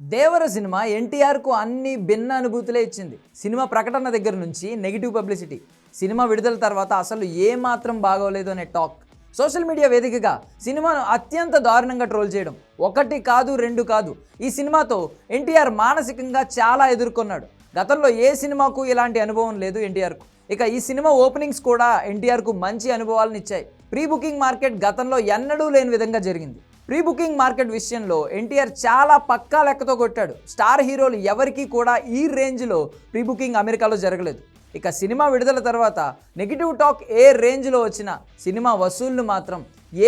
దేవర cinema ఎన్టీఆర్కు అన్ని భిన్న అనుభూతులే ఇచ్చింది. సినిమా ప్రకటన దగ్గర నుంచి నెగిటివ్ పబ్లిసిటీ సినిమా విడుదల తర్వాత అసలు ఏమాత్రం బాగోలేదు అనే టాక్. సోషల్ మీడియా వేదికగా సినిమాను అత్యంత దారుణంగా ట్రోల్ చేయడం ఒకటి కాదు రెండు కాదు. ఈ సినిమాతో ఎన్టీఆర్ మానసికంగా చాలా ఎదుర్కొన్నాడు. గతంలో ఏ సినిమాకు ఇలాంటి అనుభవం లేదు ఎన్టీఆర్కు. ఇక ఈ సినిమా ఓపెనింగ్స్ కూడా ఎన్టీఆర్కు మంచి అనుభవాలను ఇచ్చాయి. ప్రీ బుకింగ్ మార్కెట్ గతంలో ఎన్నడూ లేని విధంగా జరిగింది. ప్రీ బుకింగ్ మార్కెట్ విషయంలో ఎన్టీఆర్ చాలా పక్కా లెక్కతో కొట్టాడు. స్టార్ హీరోలు ఎవరికీ కూడా ఈ రేంజ్లో ప్రీ బుకింగ్ అమెరికాలో జరగలేదు. ఇక సినిమా విడుదల తర్వాత నెగిటివ్ టాక్ ఏ రేంజ్లో వచ్చినా సినిమా వసూళ్ళు మాత్రం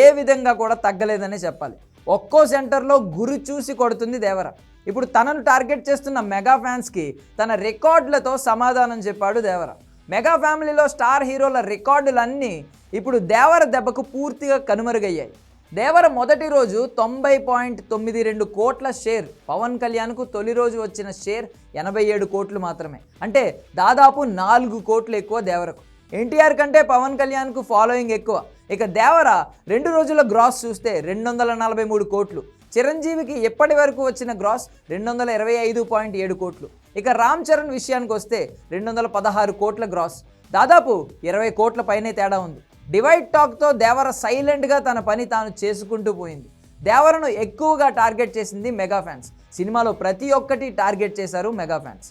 ఏ విధంగా కూడా తగ్గలేదనే చెప్పాలి. ఒక్కో సెంటర్లో గురి చూసి కొడుతుంది దేవర. ఇప్పుడు తనను టార్గెట్ చేస్తున్న మెగా ఫ్యాన్స్కి తన రికార్డులతో సమాధానం చెప్పాడు దేవర. మెగా ఫ్యామిలీలో స్టార్ హీరోల రికార్డులన్నీ ఇప్పుడు దేవర దెబ్బకు పూర్తిగా కనుమరుగయ్యాయి. దేవర మొదటి రోజు తొంభై పాయింట్ తొమ్మిది రెండు కోట్ల షేర్. పవన్ కళ్యాణ్కు తొలి రోజు వచ్చిన షేర్ ఎనభై ఏడు కోట్లు మాత్రమే. అంటే దాదాపు నాలుగు కోట్లు ఎక్కువ దేవరకు. ఎన్టీఆర్ కంటే పవన్ కళ్యాణ్కు ఫాలోయింగ్ ఎక్కువ. ఇక దేవర రెండు రోజుల గ్రాస్ చూస్తే రెండు వందల నలభై మూడు కోట్లు. చిరంజీవికి ఇప్పటి వరకు వచ్చిన గ్రాస్? రెండు వందల ఇరవై ఐదు పాయింట్ ఏడు కోట్లు. ఇక రామ్ చరణ్ విషయానికి వస్తే రెండు వందల పదహారు కోట్ల గ్రాస్. దాదాపు ఇరవై కోట్ల పైనే తేడా ఉంది. డివైడ్ టాక్తో దేవర సైలెంట్గా తన పని తాను చేసుకుంటూ పోయింది. దేవరను ఎక్కువగా టార్గెట్ చేసింది మెగా ఫ్యాన్స్. సినిమాలో ప్రతి ఒక్కటి టార్గెట్ చేశారు మెగా ఫ్యాన్స్.